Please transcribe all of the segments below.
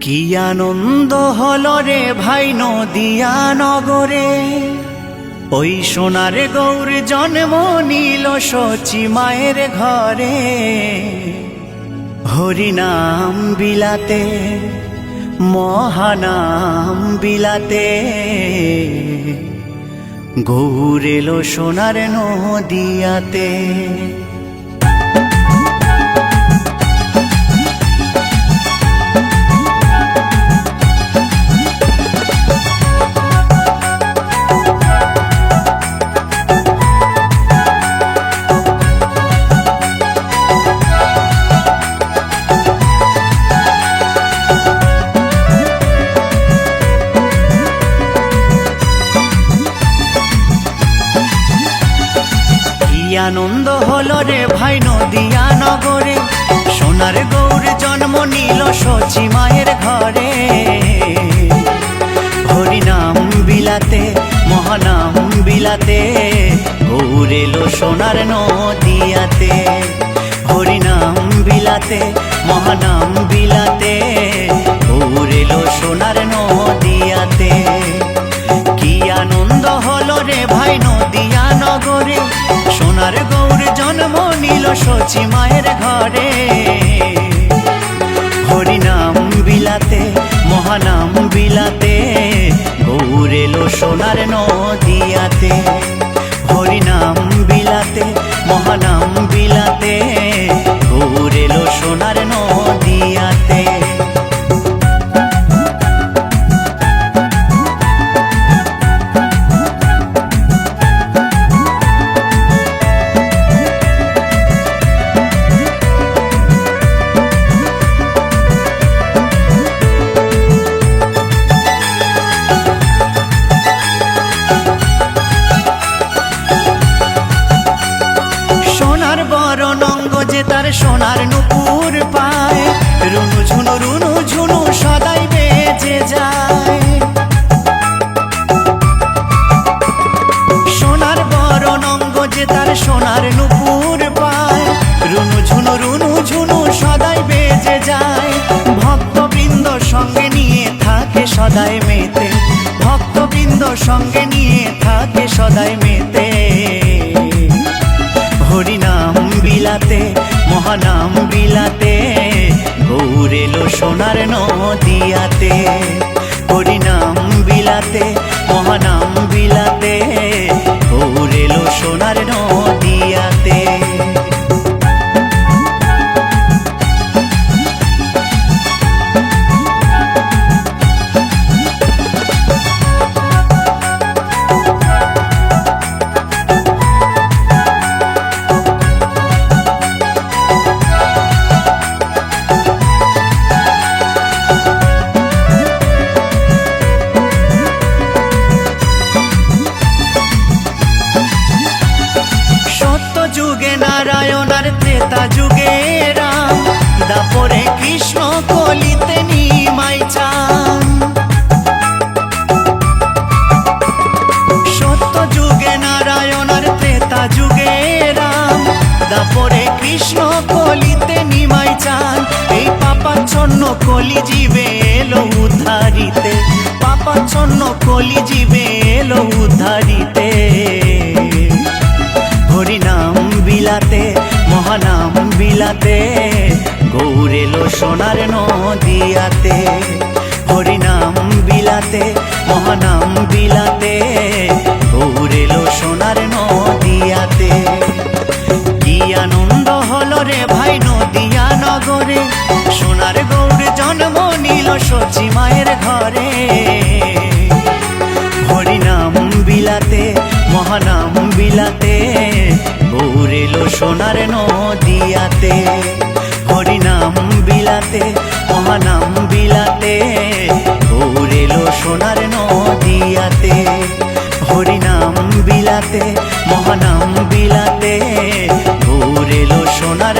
কি আনন্দ হল রে ভাই নদিয়া নগরে ওই সোনার গৌর জন্ম নীল সচি মায়ের ঘরে। হরিনাম বিলাতে, মহানাম বিলাতে। গৌর এলো সোনার নদিয়াতে। আনন্দ হলো রে ভাই নদিয়া নগরে সোনার গৌর জন্ম নিল সচি মায়ের ঘরে। হরিনাম বিলাতে, মহানাম বিলাতে, গৌর এলো সোনার নদিয়াতে। হরিনাম বিলাতে, মহানাম বিলাতে, গৌর এলো সোনার নদিয়াতে। সচি মায়ের ঘরে। হরিনাম বিলাতে মহানাম বিলাতে গৌরেলো সোনার নদিয়াতে। সোনার নুপুর পায়। রুনু ঝুনু রুনু ঝুনু সদাই বেজে যায়। সোনার বড় নঙ্গ যে তার সোনার নুপুর পায়। রুনু ঝুনু রুনু ঝুনু সদাই বেজে যায়। ভক্তবৃন্দ সঙ্গে নিয়ে থাকে সদাই মেতে। ভক্তবৃন্দ সঙ্গে নিয়ে থাকে সদাই মেতে। সোনার নদিয়াতে হরিনাম বিলাতে গৌর এলো সোনার নদিয়াতে, হরিনাম বিলাতে, মহানাম বিলাতে গৌর এলো সোনার নদিয়াতে। কি আনন্দ হলো রে ভাই নদিয়া নগরে, সোনার গৌর জন্ম নিল সচি মায়ের ঘরে। হরিনাম বিলাতে, মহানাম বিলাতে গৌর এলো সোনার নদিয়াতে। হরিনাম বিলাতে মহানাম বিলাতে ঘুরেলো সোনার নদিয়াতে হরিনাম বিলাতে মহানাম বিলাতে ঘুরেলো সোনার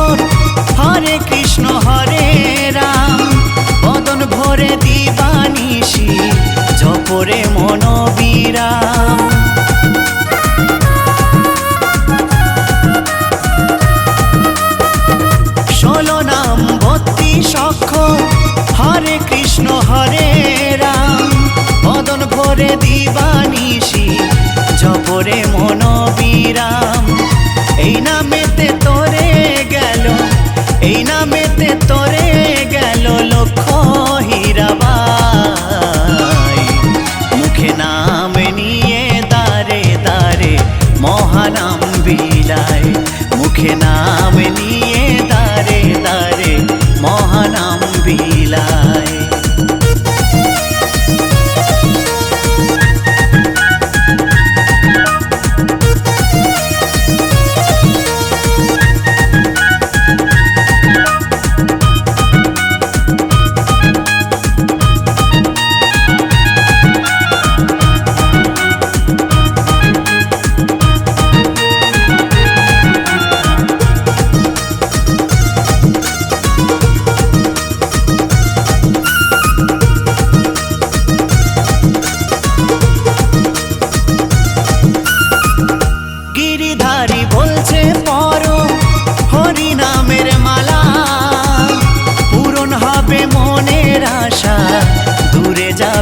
বত্রিশ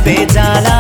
पे जाला